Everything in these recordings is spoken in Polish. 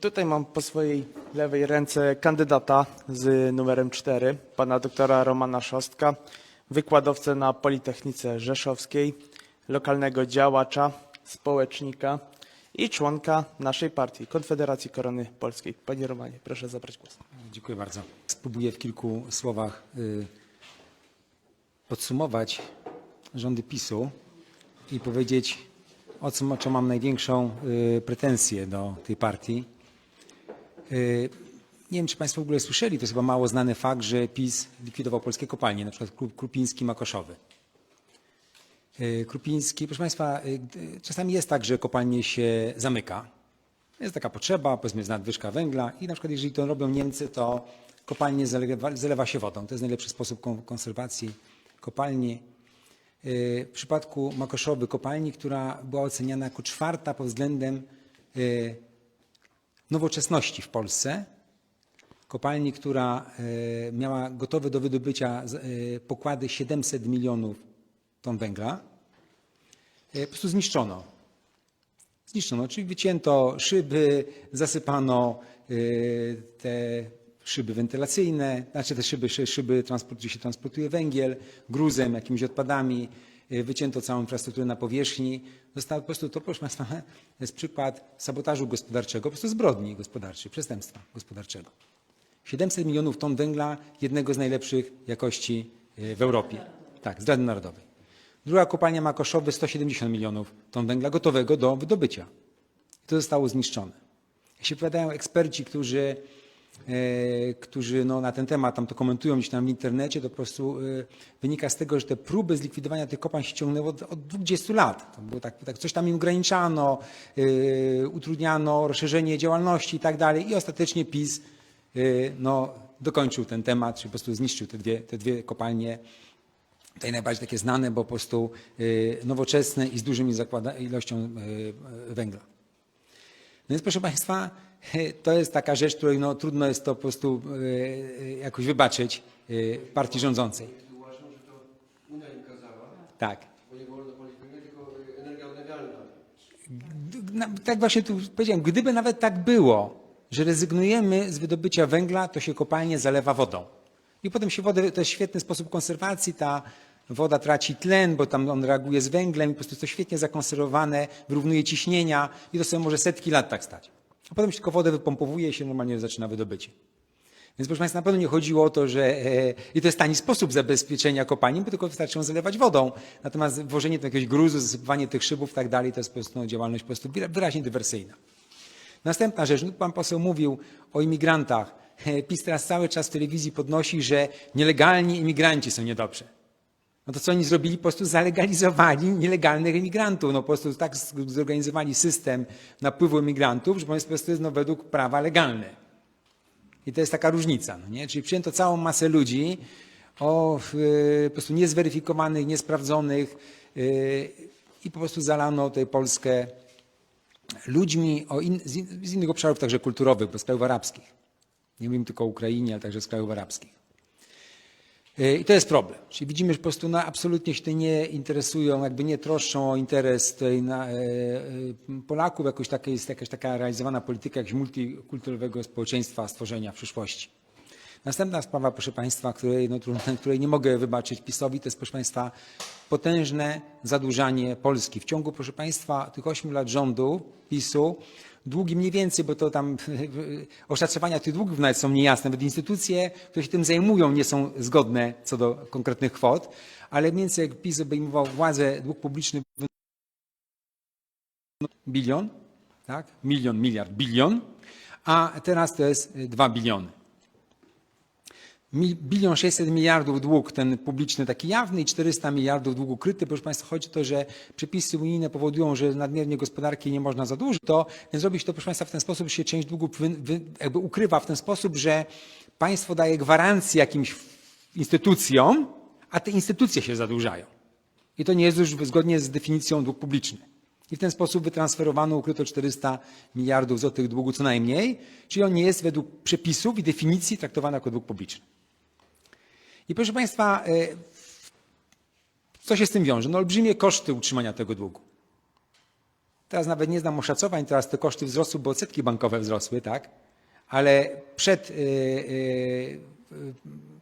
Tutaj mam po swojej lewej ręce kandydata z numerem 4, pana doktora Romana Szostka, wykładowcę na Politechnice Rzeszowskiej, lokalnego działacza, społecznika i członka naszej partii, Konfederacji Korony Polskiej. Panie Romanie, proszę zabrać głos. Dziękuję bardzo. Spróbuję w kilku słowach y, podsumować rządy PiSu i powiedzieć, o co, co mam największą y, pretensję do tej partii. Y, Nie wiem, czy Państwo w ogóle słyszeli, to jest chyba mało znany fakt, że PiS likwidował polskie kopalnie, na przykład Kru- Krupiński, Makoszowy. Y, Krupiński, proszę Państwa, y, czasami jest tak, że kopalnie się zamyka. Jest taka potrzeba, powiedzmy, jest nadwyżka węgla i na przykład jeżeli to robią Niemcy, to kopalnie zalewa, zalewa się wodą. To jest najlepszy sposób kon- konserwacji kopalni. Y, W przypadku Makoszowy kopalni, która była oceniana jako czwarta pod względem y, nowoczesności w Polsce, kopalni, która y, miała gotowe do wydobycia pokłady 700 milionów ton węgla, po prostu zniszczono. Zniszczono, czyli wycięto szyby, zasypano te szyby wentylacyjne, znaczy te szyby, szy- szyby transport, gdzie się transportuje węgiel, gruzem, jakimiś odpadami, y, wycięto całą infrastrukturę na powierzchni. Zostało po prostu, to proszę Państwa, jest przykład sabotażu gospodarczego, po prostu zbrodni gospodarczej, przestępstwa gospodarczego. 700 milionów ton węgla, jednego z najlepszych jakości y, w Europie. Tak, zdrady narodowej. Druga kopalnia Makoszowy 170 milionów ton węgla gotowego do wydobycia. I to zostało zniszczone. Jak się powiadają eksperci, którzy, którzy no, na ten temat tam to komentują gdzieś tam w internecie, to po prostu e, wynika z tego, że te próby zlikwidowania tych kopalń się ciągnęły od, od 20 lat. To było tak, tak, coś tam im ograniczano, e, utrudniano rozszerzenie działalności i tak dalej. I ostatecznie PiS e, no, dokończył ten temat, czyli po prostu zniszczył te dwie, te dwie kopalnie Tutaj najbardziej takie znane, bo po prostu nowoczesne i z zakłada- ilością węgla. No więc proszę Państwa, to jest taka rzecz, której no, trudno jest to po prostu y, y, jakoś wybaczyć y, partii rządzącej. Uważam, że to Unia im kazała, Tak. bo nie wolno tylko energia odnawialna. Na- Tak właśnie tu powiedziałem, gdyby nawet tak było, że rezygnujemy z wydobycia węgla, to się kopalnie zalewa wodą. I potem się wodę, to jest świetny sposób konserwacji, ta woda traci tlen, bo tam on reaguje z węglem i po prostu jest to świetnie zakonserwowane, wyrównuje ciśnienia i to sobie może setki lat tak stać. A potem się tylko wodę wypompowuje i się normalnie zaczyna wydobycie. Więc proszę Państwa, na pewno nie chodziło o to, że e, i to jest tani sposób zabezpieczenia kopalni, bo tylko wystarczy ją zalewać wodą. Natomiast włożenie do jakiegoś gruzu, zasypywanie tych szybów i tak dalej, to jest po prostu no, działalność po prostu wyra- wyraźnie dywersyjna. Następna rzecz, no, pan poseł mówił o imigrantach. E, PiS teraz cały czas w telewizji podnosi, że nielegalni imigranci są niedobrzy. No to co oni zrobili? Po prostu zalegalizowali nielegalnych imigrantów. No po prostu tak zorganizowali system napływu imigrantów, że on jest po prostu no, według prawa legalny. I to jest taka różnica, no nie? Czyli przyjęto całą masę ludzi o po prostu niezweryfikowanych, niesprawdzonych y, i po prostu zalano tę Polskę ludźmi in, z, in, z innych obszarów, także kulturowych, bo z krajów arabskich. Nie mówimy tylko o Ukrainie, ale także z krajów arabskich. I to jest problem. Czyli widzimy, że po prostu no, absolutnie się nie interesują, jakby nie troszczą o interes na, e, e, Polaków. Jakoś taka jest jakaś taka realizowana polityka jakiegoś multikulturowego społeczeństwa stworzenia w przyszłości. Następna sprawa, proszę Państwa, której, no, której nie mogę wybaczyć PiSowi, to jest, proszę Państwa, potężne zadłużanie Polski. W ciągu, proszę Państwa, tych ośmiu lat rządu PiSu, długi mniej więcej, bo to tam oszacowania tych długów nawet są niejasne, nawet instytucje, które się tym zajmują, nie są zgodne co do konkretnych kwot, ale mniej więcej jak PiS obejmował władzę, dług publiczny bilion, tak? Milion, miliard, bilion, a teraz to jest dwa biliony. Bilion 600 miliardów dług ten publiczny taki jawny i 400 miliardów dług ukryty. Proszę Państwa, chodzi o to, że przepisy unijne powodują, że nadmiernie gospodarki nie można zadłużyć. To, więc zrobić to, proszę Państwa, w ten sposób, że się część długu jakby ukrywa w ten sposób, że państwo daje gwarancję jakimś instytucjom, a te instytucje się zadłużają. I to nie jest już zgodnie z definicją dług publiczny. I w ten sposób wytransferowano, ukryto 400 miliardów złotych długu co najmniej, czyli on nie jest według przepisów i definicji traktowany jako dług publiczny. I proszę Państwa, e, co się z tym wiąże? No olbrzymie koszty utrzymania tego długu. Teraz nawet nie znam oszacowań, teraz te koszty wzrosły, bo odsetki bankowe wzrosły, tak? Ale przed y, y,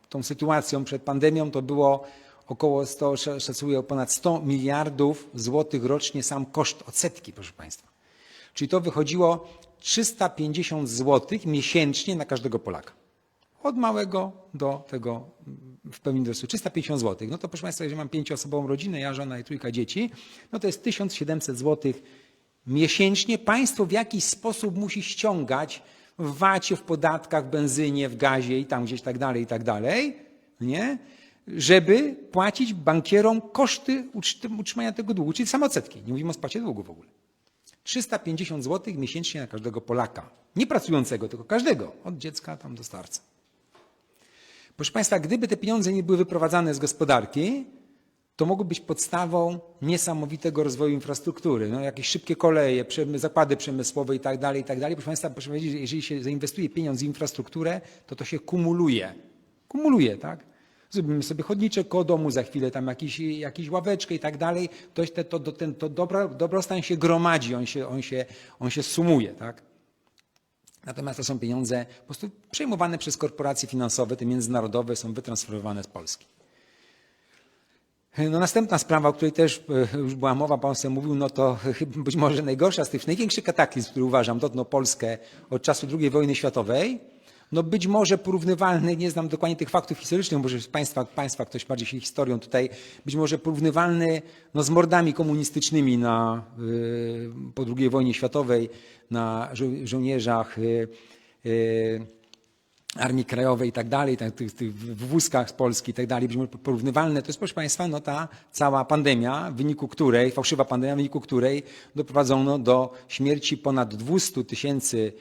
tą sytuacją, przed pandemią to było około 100, sz- szacuję ponad 100 miliardów złotych rocznie sam koszt odsetki, proszę Państwa. Czyli to wychodziło 350 zł miesięcznie na każdego Polaka. Od małego do tego mm, w pełni wzrostu. 350 zł. No to proszę Państwa, jeżeli mam pięcioosobową rodzinę, ja, żona i trójka dzieci, no to jest 1700 zł miesięcznie. Państwo w jakiś sposób musi ściągać w wacie, w podatkach, w benzynie, w gazie i tam gdzieś tak dalej, i tak dalej, nie? żeby płacić bankierom koszty utrz- utrzymania tego długu, czyli same odsetki. Nie mówimy o spłacie długu w ogóle. 350 zł miesięcznie na każdego Polaka. Nie pracującego, tylko każdego, od dziecka tam do starca. Proszę Państwa, gdyby te pieniądze nie były wyprowadzane z gospodarki, to mogły być podstawą niesamowitego rozwoju infrastruktury. No, jakieś szybkie koleje, zakłady przemysłowe i tak dalej, i tak dalej. Proszę Państwa, proszę powiedzieć, że jeżeli się zainwestuje pieniądz w infrastrukturę, to to się kumuluje. Kumuluje, tak? Zrobimy sobie chodniczek koło domu, za chwilę tam jakiś, jakiś ławeczkę i tak dalej. To, to, to, ten, to dobro, dobrostan się gromadzi, on się, on się, on się sumuje, tak? Natomiast to są pieniądze po prostu przejmowane przez korporacje finansowe, te międzynarodowe, są wytransferowane z Polski. No następna sprawa, o której też e, już była mowa, pan sobie mówił, no to być może najgorsza z tych największych kataklizm, który uważam, dotknął Polskę od czasu II wojny światowej, no być może porównywalny, nie znam dokładnie tych faktów historycznych, może z państwa, państwa ktoś bardziej się historią tutaj, być może porównywalny no, z mordami komunistycznymi na, y, po II wojnie światowej na żo żołnierzach y, y, Armii Krajowej i tak dalej, tak, w wózkach z Polski i tak dalej, być może porównywalne, to jest, proszę Państwa, no ta cała pandemia, w wyniku której, fałszywa pandemia, w wyniku której doprowadzono do śmierci ponad 200 tysięcy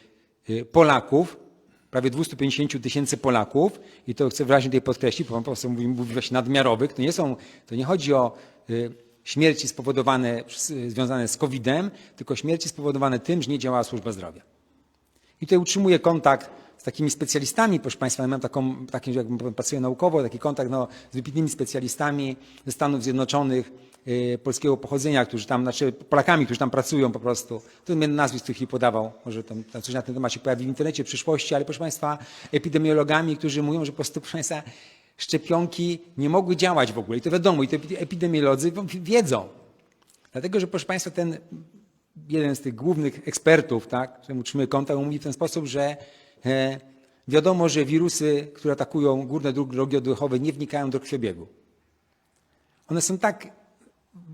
Polaków, prawie 250 tysięcy Polaków i to chcę wyraźnie tutaj podkreślić, bo pan poseł mówi, mówi właśnie nadmiarowych, to nie są, to nie chodzi o y, śmierci spowodowane, z- związane z COVID-em, tylko śmierci spowodowane tym, że nie działała służba zdrowia. I tutaj utrzymuję kontakt z takimi specjalistami, proszę Państwa, ja mam taką, takim, jakbym pracuję naukowo, taki kontakt no, z wybitnymi specjalistami ze Stanów Zjednoczonych, y, polskiego pochodzenia, którzy tam, znaczy Polakami, którzy tam pracują po prostu. To mnie nazwisk tych nie podawał, może tam, coś na ten temat się pojawi w internecie w przyszłości, ale proszę Państwa, epidemiologami, którzy mówią, że po prostu, proszę Państwa, szczepionki nie mogły działać w ogóle. I to wiadomo, i to epi- epidemiolodzy wiedzą. Dlatego, że proszę Państwa, ten jeden z tych głównych ekspertów, tak, z którym utrzymuje kontakt, on mówi w ten sposób, że e, wiadomo, że wirusy, które atakują górne drogi oddechowe, nie wnikają do krwiobiegu. One są tak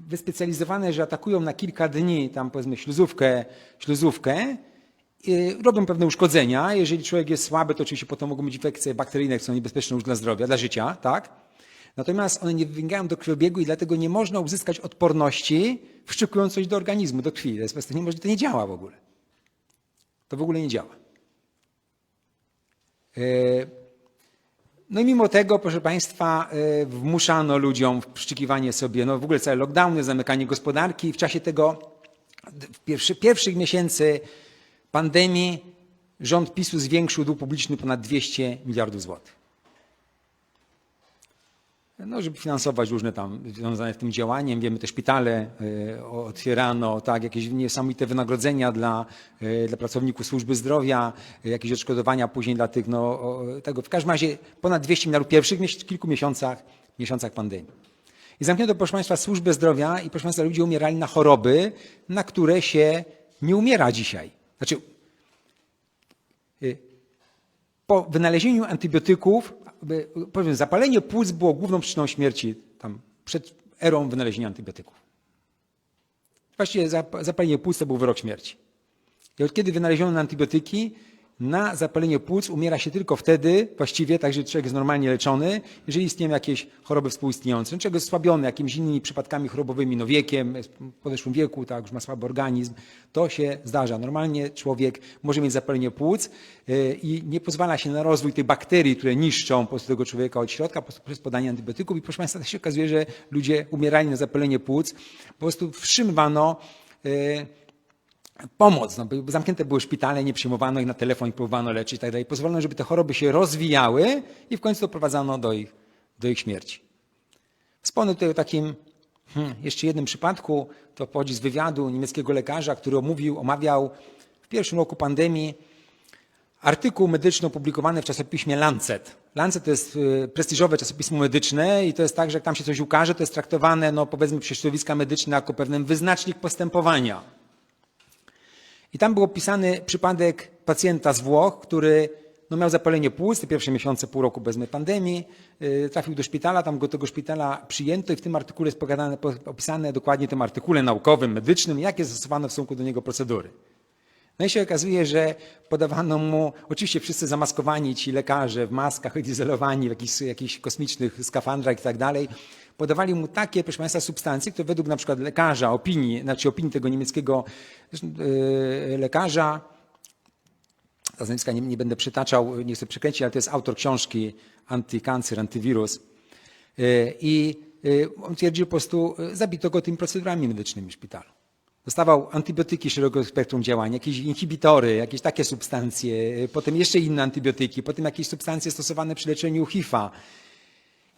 wyspecjalizowane, że atakują na kilka dni, tam powiedzmy śluzówkę, śluzówkę, robią pewne uszkodzenia. Jeżeli człowiek jest słaby, to oczywiście potem mogą być infekcje bakteryjne, które są niebezpieczne już dla zdrowia, dla życia, tak? Natomiast one nie wnikają do krwiobiegu i dlatego nie można uzyskać odporności, wszczekując coś do organizmu, do krwi. To jest prostu niemożliwe, to nie działa w ogóle. To w ogóle nie działa. No i mimo tego, proszę Państwa, e, wmuszano ludziom w wszczykiwanie sobie, no w ogóle całe lockdowny, zamykanie gospodarki. W czasie tego, w pierwszy, pierwszych miesięcy pandemii rząd PiSu zwiększył dług publiczny ponad 200 miliardów złotych. No, żeby finansować różne tam związane z tym działaniem. Wiemy, te szpitale e, otwierano, tak, jakieś niesamowite wynagrodzenia dla, e, dla pracowników służby zdrowia, jakieś odszkodowania później dla tych, no, tego. W każdym razie ponad 200 miliardów w pierwszych miesiąc- kilku miesiącach, miesiącach pandemii. I zamknięto, proszę Państwa, służbę zdrowia i, proszę Państwa, ludzie umierali na choroby, na które się nie umiera dzisiaj. Znaczy, y, po wynalezieniu antybiotyków, powiem, zapalenie płuc było główną przyczyną śmierci tam przed erą wynalezienia antybiotyków. Właściwie zap- zapalenie płuc to był wyrok śmierci. I od kiedy wynaleziono antybiotyki, na zapalenie płuc umiera się tylko wtedy, właściwie, tak, że człowiek jest normalnie leczony, jeżeli istnieją jakieś choroby współistniejące. Człowiek jest osłabiony jakimiś innymi przypadkami chorobowymi, no wiekiem, w podeszłym wieku, tak, już ma słaby organizm. To się zdarza. Normalnie człowiek może mieć zapalenie płuc yy, i nie pozwala się na rozwój tych bakterii, które niszczą po prostu tego człowieka od środka po prostu przez podanie antybiotyków. I proszę Państwa, to się okazuje, że ludzie umierali na zapalenie płuc. Po prostu wstrzymywano yy, pomoc. No, zamknięte były szpitale, nie przyjmowano ich na telefon próbowano leczyć i tak. Pozwolono, żeby te choroby się rozwijały i w końcu doprowadzano do ich, do ich śmierci. Wspomnę tutaj o takim Hmm, jeszcze jednym przypadku, to pochodzi z wywiadu niemieckiego lekarza, który omówił, omawiał w pierwszym roku pandemii artykuł medyczny opublikowany w czasopiśmie Lancet. Lancet to jest y, prestiżowe czasopismo medyczne i to jest tak, że jak tam się coś ukaże, to jest traktowane, no powiedzmy przez środowiska medyczne jako pewien wyznacznik postępowania. I tam był opisany przypadek pacjenta z Włoch, który no, miał zapalenie płuc, te pierwsze miesiące, pół roku bez pandemii, yy, trafił do szpitala, tam go tego szpitala przyjęto i w tym artykule jest opisane dokładnie w tym artykule naukowym, medycznym, jakie zastosowano w stosunku do niego procedury. No i się okazuje, że podawano mu, oczywiście wszyscy zamaskowani, ci lekarze w maskach, odizolowani w jakichś, jakichś kosmicznych skafandrach i tak dalej, podawali mu takie, proszę Państwa, substancje, które według na przykład lekarza, opinii, znaczy opinii tego niemieckiego yy, lekarza, nazwiska nie, nie będę przytaczał, nie chcę przekręcić, ale to jest autor książki Antykancer, Antywirus. Yy, I yy, on twierdził po prostu, zabito go tymi procedurami medycznymi w szpitalu. Dostawał antybiotyki szerokiego spektrum działania, jakieś inhibitory, jakieś takie substancje, potem jeszcze inne antybiotyki, potem jakieś substancje stosowane przy leczeniu HIV-a.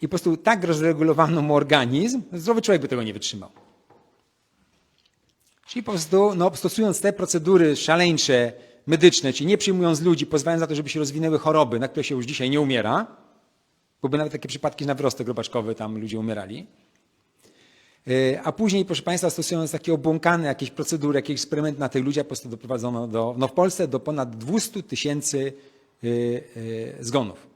I po prostu tak rozregulowano mu organizm, zdrowy człowiek by tego nie wytrzymał. Czyli po prostu no, stosując te procedury szaleńcze, medyczne, czyli nie przyjmując ludzi, pozwalając na to, żeby się rozwinęły choroby, na które się już dzisiaj nie umiera, bo by nawet takie przypadki na wyrostek robaczkowy tam ludzie umierali. Yy, A później, proszę Państwa, stosując takie obłąkane jakieś procedury, jakieś eksperymenty na tych ludziach, po prostu doprowadzono do, no w Polsce do ponad 200 tysięcy yy, yy, zgonów.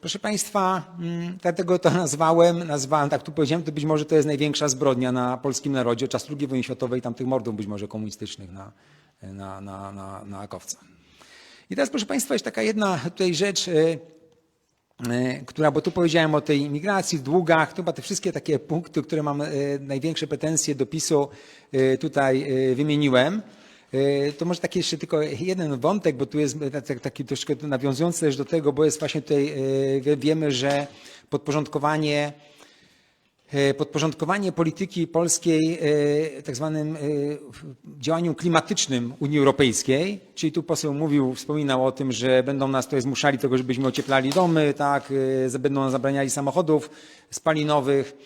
Proszę Państwa, mm, dlatego to nazwałem, nazwałem, tak tu powiedziałem, to być może to jest największa zbrodnia na polskim narodzie od czasu II wojny światowej, tamtych mordów być może komunistycznych na, na, na, na, na Akowca. I teraz, proszę Państwa, jest taka jedna tutaj rzecz, yy, yy, która, bo tu powiedziałem o tej imigracji, długach, chyba te wszystkie takie punkty, które mam największe pretensje do PiSu, tutaj wymieniłem. Yy, To może taki jeszcze tylko jeden wątek, bo tu jest tak- taki troszkę nawiązujący też do tego, bo jest właśnie tutaj, wie- wiemy, że podporządkowanie E, podporządkowanie polityki polskiej e, tak zwanym e, działaniom klimatycznym Unii Europejskiej, czyli tu poseł mówił, wspominał o tym, że będą nas tutaj zmuszali tego, żebyśmy ocieplali domy, tak, e, będą nam zabraniali samochodów spalinowych.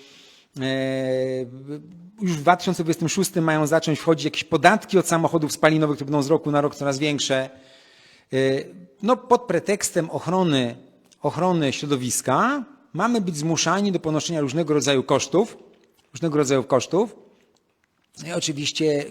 E, Już w 2026 mają zacząć wchodzić jakieś podatki od samochodów spalinowych, które będą z roku na rok coraz większe. E, No, pod pretekstem ochrony, ochrony środowiska mamy być zmuszani do ponoszenia różnego rodzaju kosztów, różnego rodzaju kosztów. No i oczywiście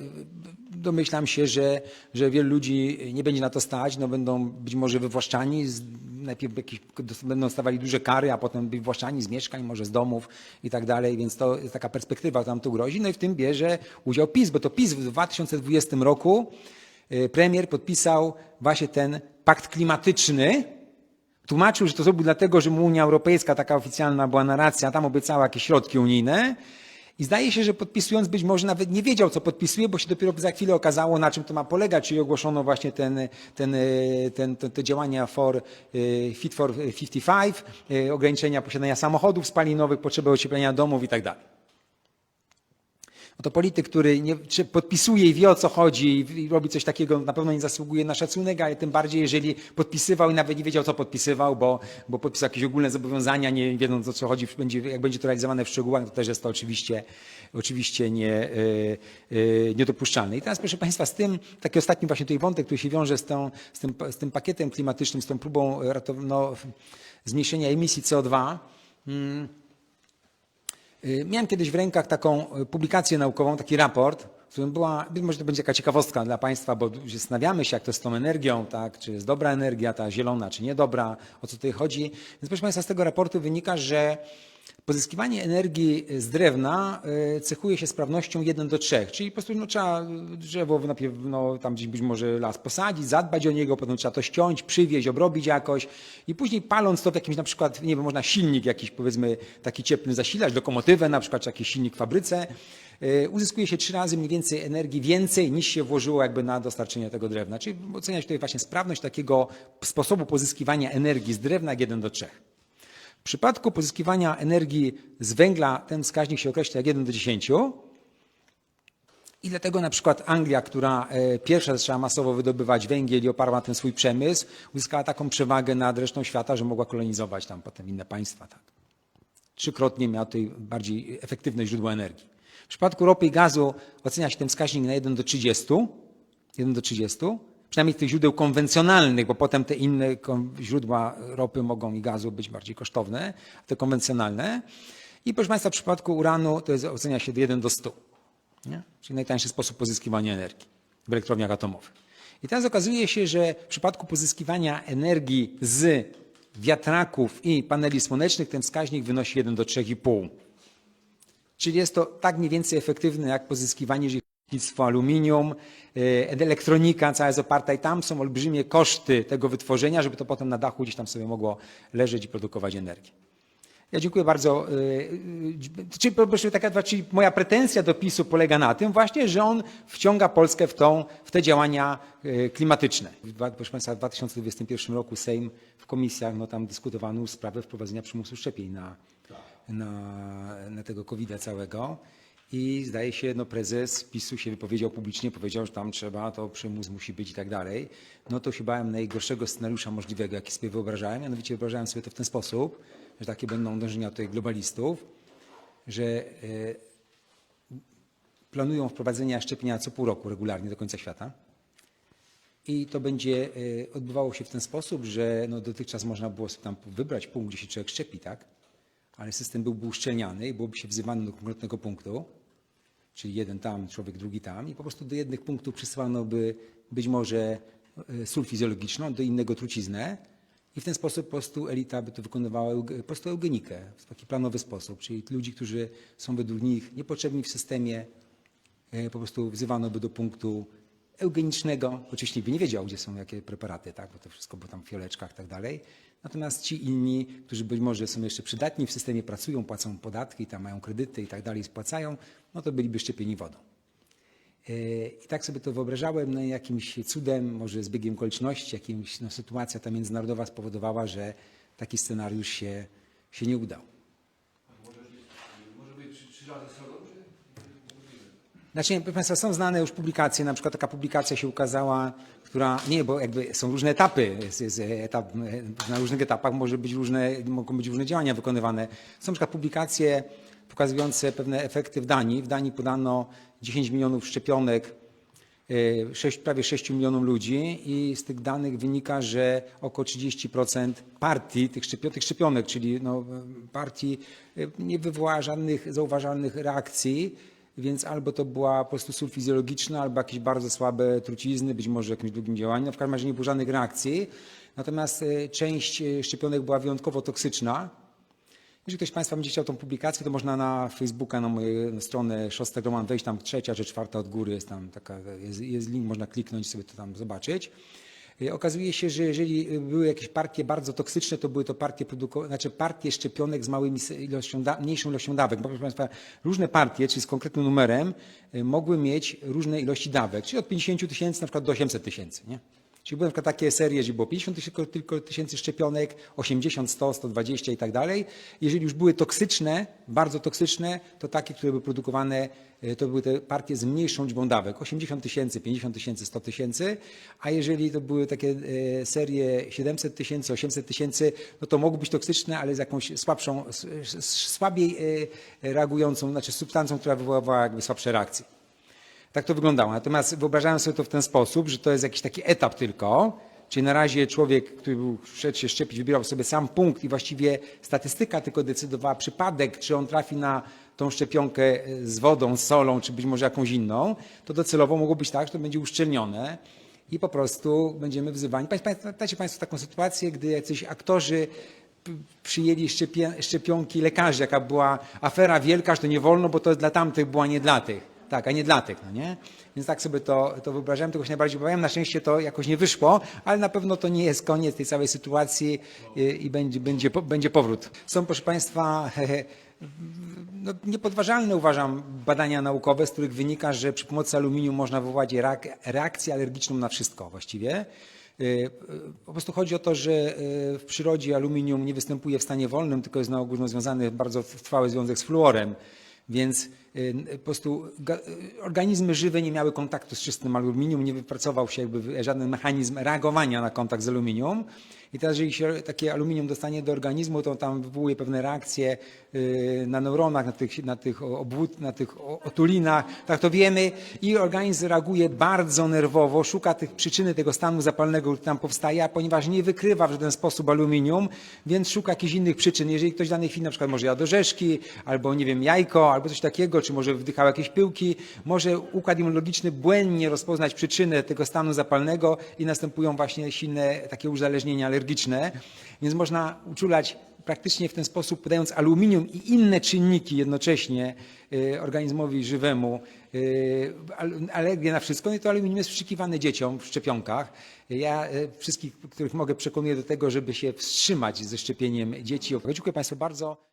domyślam się, że, że wielu ludzi nie będzie na to stać, no będą być może wywłaszczani, z, najpierw jakieś, będą stawali duże kary, a potem wywłaszczani z mieszkań, może z domów i tak dalej, więc to jest taka perspektywa, nam tu grozi. No i w tym bierze udział PiS, bo to PiS w 2020 roku y, premier podpisał właśnie ten pakt klimatyczny, Tłumaczył, że to zrobił dlatego, że mu Unia Europejska, taka oficjalna była narracja, tam obiecała jakieś środki unijne. I zdaje się, że podpisując być może nawet nie wiedział, co podpisuje, bo się dopiero za chwilę okazało, na czym to ma polegać, czyli ogłoszono właśnie ten, ten, ten, ten, te działania for, y, Fit for 55, y, ograniczenia posiadania samochodów spalinowych, potrzeby ocieplenia domów i tak to polityk, który nie, podpisuje i wie o co chodzi i, robi coś takiego, na pewno nie zasługuje na szacunek, ale tym bardziej, jeżeli podpisywał i nawet nie wiedział, co podpisywał, bo, bo podpisał jakieś ogólne zobowiązania, nie wiedząc o co chodzi, będzie, jak będzie to realizowane w szczegółach, to też jest to oczywiście, oczywiście nie, yy, yy, niedopuszczalne. I teraz, proszę Państwa, z tym, taki ostatni właśnie tutaj wątek, który się wiąże z, tą, z, tym, z tym pakietem klimatycznym, z tą próbą ratow- no, zmniejszenia emisji CO2. Mm, Y, Miałem kiedyś w rękach taką y, publikację naukową, taki raport, w którym była, być może to będzie jakaś ciekawostka dla Państwa, bo zastanawiamy się, jak to z tą energią, tak, czy jest dobra energia, ta zielona, czy niedobra, o co tutaj chodzi. Więc proszę Państwa, z tego raportu wynika, że pozyskiwanie energii z drewna y, cechuje się sprawnością 1 do 3, czyli po prostu no, trzeba drzewo najpierw no, tam gdzieś być może las posadzić, zadbać o niego, potem trzeba to ściąć, przywieźć, obrobić jakoś i później paląc to w jakimś na przykład, nie wiem, można silnik jakiś powiedzmy taki cieplny zasilać, lokomotywę na przykład, czy jakiś silnik w fabryce, y, uzyskuje się trzy razy mniej więcej energii więcej niż się włożyło jakby na dostarczenie tego drewna. Czyli oceniać tutaj właśnie sprawność takiego sposobu pozyskiwania energii z drewna jak 1 do 3. W przypadku pozyskiwania energii z węgla ten wskaźnik się określa jak 1 do 10. I dlatego na przykład Anglia, która e, pierwsza zaczęła masowo wydobywać węgiel i oparła tym swój przemysł, uzyskała taką przewagę nad resztą świata, że mogła kolonizować tam potem inne państwa. Tak. trzykrotnie miała tutaj bardziej efektywne źródło energii. W przypadku ropy i gazu ocenia się ten wskaźnik na 1 do 30, 1 do 30, przynajmniej tych źródeł konwencjonalnych, bo potem te inne źródła ropy mogą i gazu być bardziej kosztowne, te konwencjonalne. I proszę Państwa, w przypadku uranu to jest, ocenia się 1 do 100, nie? czyli najtańszy sposób pozyskiwania energii w elektrowniach atomowych. I teraz okazuje się, że w przypadku pozyskiwania energii z wiatraków i paneli słonecznych ten wskaźnik wynosi 1 do 3,5. Czyli jest to tak mniej więcej efektywne jak pozyskiwanie, jeżeli chodzi o aluminium, e, elektronika cała jest oparta i tam są olbrzymie koszty tego wytworzenia, żeby to potem na dachu gdzieś tam sobie mogło leżeć i produkować energię. Ja dziękuję bardzo. e, e, Czyli, czyli moja pretensja do PiSu polega na tym właśnie, że on wciąga Polskę w, tą, w te działania klimatyczne. Proszę Państwa, w 2021 roku Sejm w komisjach no, tam dyskutowano sprawę wprowadzenia przymusu szczepień na, na, na tego COVID-a całego. I zdaje się, no prezes PiSu się wypowiedział publicznie, powiedział, że tam trzeba, to przymus musi być i tak dalej. No to się bałem najgorszego scenariusza możliwego, jaki sobie wyobrażałem. Mianowicie wyobrażałem sobie to w ten sposób, że takie będą dążenia tutaj globalistów, że e, planują wprowadzenia szczepienia co pół roku regularnie do końca świata. I to będzie e, odbywało się w ten sposób, że no dotychczas można było sobie tam wybrać punkt, gdzie się człowiek szczepi, tak? Ale system byłby uszczelniany i byłoby się wzywany do konkretnego punktu, czyli jeden tam, człowiek drugi tam i po prostu do jednych punktów przysyłano by być może e, sól fizjologiczną, do innego truciznę. I w ten sposób po prostu elita by to wykonywała euge- po prostu eugenikę w taki planowy sposób, czyli ludzi, którzy są według nich niepotrzebni w systemie, e, po prostu wzywano by do punktu eugenicznego. Oczywiście nie wiedział, gdzie są jakie preparaty, tak, bo to wszystko było tam w fioleczkach i tak dalej. Natomiast ci inni, którzy być może są jeszcze przydatni w systemie, pracują, płacą podatki, tam mają kredyty i tak dalej, spłacają, no to byliby szczepieni wodą. E, I tak sobie to wyobrażałem, no jakimś cudem, może z biegiem okoliczności, jakimś, no, sytuacja ta międzynarodowa spowodowała, że taki scenariusz się, się nie udał. Może, być trzy, razy? Znaczy, proszę Państwa, są znane już publikacje, na przykład taka publikacja się ukazała, która, nie, bo jakby są różne etapy, jest, jest etap, na różnych etapach może być różne, mogą być różne działania wykonywane. Są na przykład publikacje pokazujące pewne efekty w Danii. W Danii podano 10 milionów szczepionek, e, 6, prawie 6 milionom ludzi i z tych danych wynika, że około 30% partii tych, szczepio, tych szczepionek, czyli no, partii e, nie wywołała żadnych zauważalnych reakcji, więc albo to była po prostu sól fizjologiczna, albo jakieś bardzo słabe trucizny, być może jakimś drugim działaniu. No, w każdym razie nie było żadnych reakcji. Natomiast e, część e, szczepionek była wyjątkowo toksyczna. Jeżeli ktoś z Państwa będzie chciał tą publikację, to można na Facebooka, na moją stronę Szostek Roman wejść, tam trzecia czy czwarta od góry jest tam taka, jest, jest link, można kliknąć sobie to tam zobaczyć. Y, Okazuje się, że jeżeli były jakieś partie bardzo toksyczne, to były to partie, znaczy partie szczepionek z małymi ilością, mniejszą ilością dawek. Bo, proszę Państwa, różne partie, czyli z konkretnym numerem, y, mogły mieć różne ilości dawek, czyli od 50 tysięcy na przykład do 800 tysięcy. Nie? Czyli były na takie serie, gdzie było 50 tysięcy, tylko tysięcy szczepionek, 80, 100, 120 i tak dalej. Jeżeli już były toksyczne, bardzo toksyczne, to takie, które były produkowane, e, to były te partie z mniejszą liczbą dawek, 80 tysięcy, 50 tysięcy, 100 tysięcy, a jeżeli to były takie e, serie 700 tysięcy, 800 tysięcy, no to mogły być toksyczne, ale z jakąś słabszą, słabiej e, reagującą, znaczy substancją, która wywoływała jakby słabsze reakcje. Tak to wyglądało. Natomiast wyobrażałem sobie to w ten sposób, że to jest jakiś taki etap tylko, czyli na razie człowiek, który był, szedł się szczepić, wybierał sobie sam punkt i właściwie statystyka tylko decydowała przypadek, czy on trafi na tą szczepionkę e, z wodą, z solą, czy być może jakąś inną, to docelowo mogło być tak, że to będzie uszczelnione i po prostu będziemy wzywani. Pamiętacie Państwo taką sytuację, gdy jacyś aktorzy przyjęli szczepionki lekarzy, jaka była afera wielka, że to nie wolno, bo to dla tamtych, była nie dla tych. Tak, a nie dla tych, no nie? Więc tak sobie to, to wyobrażałem, tego się najbardziej obawiałem. Na szczęście to jakoś nie wyszło, ale na pewno to nie jest koniec tej całej sytuacji i, i będzie, będzie, będzie powrót. Są, proszę Państwa, no, niepodważalne uważam badania naukowe, z których wynika, że przy pomocy aluminium można wywołać reak- reakcję alergiczną na wszystko właściwie. Y, y, Po prostu chodzi o to, że y, w przyrodzie aluminium nie występuje w stanie wolnym, tylko jest na ogół związany bardzo trwały związek z fluorem. Więc y, po prostu y, organizmy żywe nie miały kontaktu z czystym aluminium, nie wypracował się jakby żaden mechanizm reagowania na kontakt z aluminium. I teraz, jeżeli się takie aluminium dostanie do organizmu, to tam wywołuje pewne reakcje y, na neuronach, na tych, na tych obwód, na tych otulinach, tak to wiemy. I organizm reaguje bardzo nerwowo, szuka tych przyczyny tego stanu zapalnego, który tam powstaje, a ponieważ nie wykrywa w żaden sposób aluminium, więc szuka jakichś innych przyczyn. Jeżeli ktoś w danej chwili na przykład może jadł orzeszki, albo nie wiem, jajko, albo coś takiego, czy może wdychał jakieś pyłki, może układ immunologiczny błędnie rozpoznać przyczynę tego stanu zapalnego i następują właśnie silne takie uzależnienia alergiczne. Więc można uczulać praktycznie w ten sposób, podając aluminium i inne czynniki jednocześnie y, organizmowi żywemu, y, al- alergię na wszystko, no i to aluminium jest wszykiwane dzieciom w szczepionkach. Ja y, wszystkich, których mogę, przekonuję do tego, żeby się wstrzymać ze szczepieniem dzieci. Dziękuję Państwu bardzo.